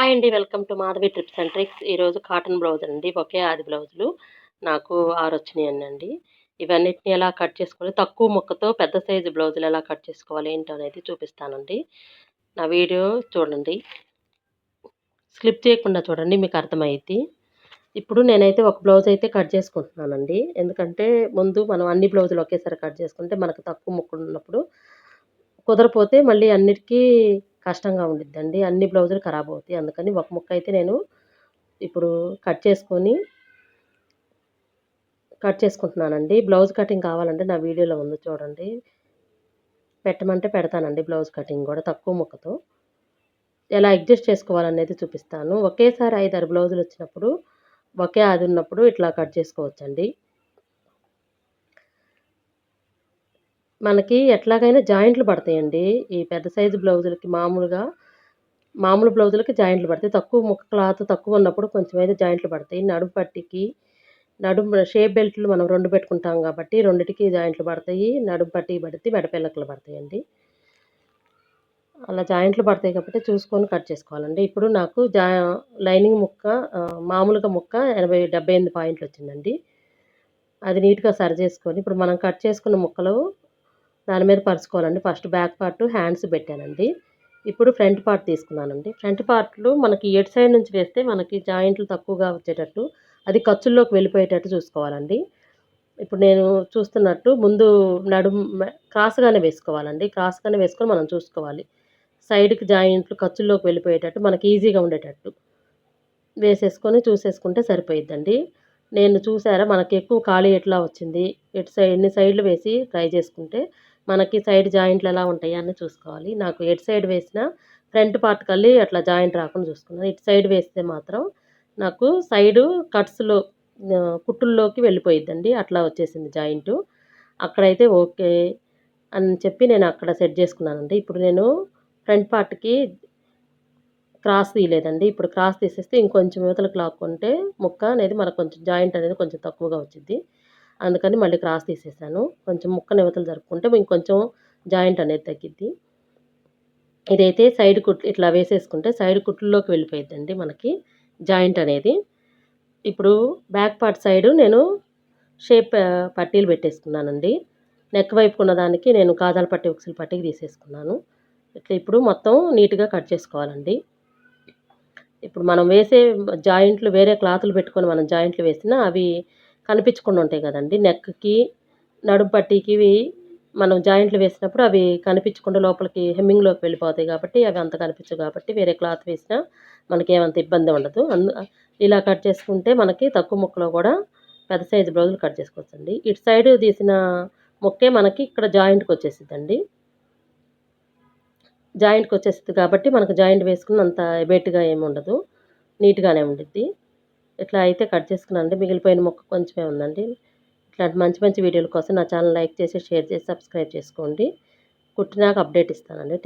Hi అండి. Welcome to Madhavi trips and tricks. ఈరోజు cotton blouse అండి. ఒకే ఆది బ్లౌజులు. నాకు ఆరు వచ్చినాయి అండి. ఇవన్నిటిని ఎలా కట్ చేసుకోవాలి? తక్కువ ముక్కతో పెద్ద సైజు బ్లౌజులు ఎలా కట్ చేసుకోవాలి? ఏంటో అనేది చూపిస్తానండి. నా వీడియో చూడండి. స్లిప్ చేయకుండా చూడండి మీకు అర్థమైద్ది. ఇప్పుడు నేనైతే ఒక బ్లౌజ్ అయితే కట్ చేసుకుంటున్నానండి. ఎందుకంటే ముందు మనం అన్ని బ్లౌజులు ఒకేసారి కట్ చేసుకుంటే మనకు తక్కువ ముక్కలు ఉన్నప్పుడు కుదరపోతే మళ్ళీ అన్నిటికీ కష్టంగా ఉండిద్దండి. అన్ని బ్లౌజులు ఖరాబ్ అవుతాయి. అందుకని ఒక ముక్క అయితే నేను ఇప్పుడు కట్ చేసుకొని కట్ చేసుకుంటున్నానండి. బ్లౌజ్ కటింగ్ కావాలంటే నా వీడియోలో ఉంది చూడండి. పెట్టమంటే పెడతానండి బ్లౌజ్ కటింగ్ కూడా తక్కువ ముక్కతో. ఎలా అడ్జస్ట్ చేసుకోవాలనేది చూపిస్తాను. ఒకేసారి ఐదారు బ్లౌజులు వచ్చినప్పుడు ఒకే అది ఉన్నప్పుడు ఇట్లా కట్ చేసుకోవచ్చండి. మనకి ఎట్లాగైనా జాయింట్లు పడతాయండి. ఈ పెద్ద సైజు బ్లౌజులకి మామూలుగా మామూలు బ్లౌజులకి జాయింట్లు పడతాయి. తక్కువ ముక్క క్లాత్ తక్కువ ఉన్నప్పుడు కొంచెం అయితే జాయింట్లు పడతాయి. నడుము పట్టికి నడుము షేప్ బెల్ట్లు మనం రెండు పెట్టుకుంటాం కాబట్టి రెండిటికి జాయింట్లు పడతాయి. నడుము పట్టి పడితే మెడపిల్లకలు పడతాయండి. అలా జాయింట్లు పడతాయి కాబట్టి చూసుకొని కట్ చేసుకోవాలండి. ఇప్పుడు నాకు జా లైనింగ్ ముక్క మామూలుగా ముక్క ఎనభై డెబ్బై ఎనిమిది పాయింట్లు వచ్చిందండి. అది నీట్గా సరి చేసుకొని ఇప్పుడు మనం కట్ చేసుకున్న ముక్కలు దాని మీద పరుచుకోవాలండి. ఫస్ట్ బ్యాక్ పార్ట్ హ్యాండ్స్ పెట్టానండి. ఇప్పుడు ఫ్రంట్ పార్ట్ తీసుకున్నానండి. ఫ్రంట్ పార్ట్లు మనకి ఎటు సైడ్ నుంచి వేస్తే మనకి జాయింట్లు తక్కువగా వచ్చేటట్టు అది ఖర్చుల్లోకి వెళ్ళిపోయేటట్టు చూసుకోవాలండి. ఇప్పుడు నేను చూస్తున్నట్టు ముందు నడుము క్రాస్గానే వేసుకోవాలండి. క్రాస్గానే వేసుకొని మనం చూసుకోవాలి. సైడ్కి జాయింట్లు ఖర్చుల్లోకి వెళ్ళిపోయేటట్టు మనకి ఈజీగా ఉండేటట్టు. వేసేసుకొని చూసేసుకుంటే సరిపోయిద్దండి. నేను చూసారా మనకి ఎక్కువ ఖాళీ ఎట్లా వచ్చింది? ఎటు సైడ్ ఎన్ని సైడ్లు వేసి ట్రై చేసుకుంటే మనకి సైడ్ జాయింట్లు ఎలా ఉంటాయి అని చూసుకోవాలి. నాకు ఎటు సైడ్ వేసిన ఫ్రంట్ పార్ట్ కల్లి అట్లా జాయింట్ రాకుండా చూసుకున్నాను. ఇటు సైడ్ వేస్తే మాత్రం నాకు సైడు కట్స్లో కుట్టుల్లోకి వెళ్ళిపోయిద్దండి. అట్లా వచ్చేసింది జాయింటు. అక్కడైతే ఓకే అని చెప్పి నేను అక్కడ సెట్ చేసుకున్నానండి. ఇప్పుడు నేను ఫ్రంట్ పార్ట్కి క్రాస్ తీయలేదండి. ఇప్పుడు క్రాస్ తీసేస్తే ఇంకొంచెం యువతలకు లాక్కుంటే ముక్క అనేది మనకు కొంచెం జాయింట్ అనేది కొంచెం తక్కువగా వచ్చింది అందుకని మళ్ళీ క్రాస్ తీసేసాను. కొంచెం ముక్క నివతలు జరుపుకుంటే ఇంకొంచెం జాయింట్ అనేది తగ్గిద్ది. ఇదైతే సైడ్ కుట్లు ఇట్లా వేసేసుకుంటే సైడ్ కుట్లలోకి వెళ్ళిపోయిద్దండి మనకి జాయింట్ అనేది. ఇప్పుడు బ్యాక్ పార్ట్ సైడ్ నేను షేప్ పట్టీలు పెట్టేసుకున్నానండి. నెక్ వైపు ఉన్నదానికి నేను కాజాల పట్టి ఉక్సుల పట్టికి తీసేసుకున్నాను. ఇట్లా ఇప్పుడు మొత్తం నీట్గా కట్ చేసుకోవాలండి. ఇప్పుడు మనం వేసే జాయింట్లు వేరే క్లాతులు పెట్టుకొని మనం జాయింట్లు వేసినా అవి కనిపించకుండా ఉంటాయి కదండి. నెక్కి నడుము పట్టీకి మనం జాయింట్లు వేసినప్పుడు అవి కనిపించకుండా లోపలికి హెమ్మింగ్లోకి వెళ్ళిపోతాయి కాబట్టి అవి అంత కనిపించవు కాబట్టి వేరే క్లాత్ వేసినా మనకి ఏమంత ఇబ్బంది ఉండదు. అందు ఇలా కట్ చేసుకుంటే మనకి తక్కువ ముక్కలో కూడా పెద్ద సైజు బ్లౌజులు కట్ చేసుకోవచ్చండి. ఇటు సైడ్ తీసిన ముక్కే మనకి ఇక్కడ జాయింట్కి వచ్చేసిద్దండి. జాయింట్కి వచ్చేస్తుంది కాబట్టి మనకు జాయింట్ వేసుకున్నంత అంత ఏమి ఉండదు. నీట్గానే ఉండిద్ది. ఇట్లా అయితే కట్ చేసుకున్నానండి మిగిలిపోయిన మొక్క కొంచెమే ఉందండి. ఇట్లాంటి మంచి మంచి వీడియోల కోసం నా ఛానల్ లైక్ చేసి షేర్ చేసి సబ్స్క్రైబ్ చేసుకోండి. కుట్టినాక అప్డేట్ ఇస్తానండి.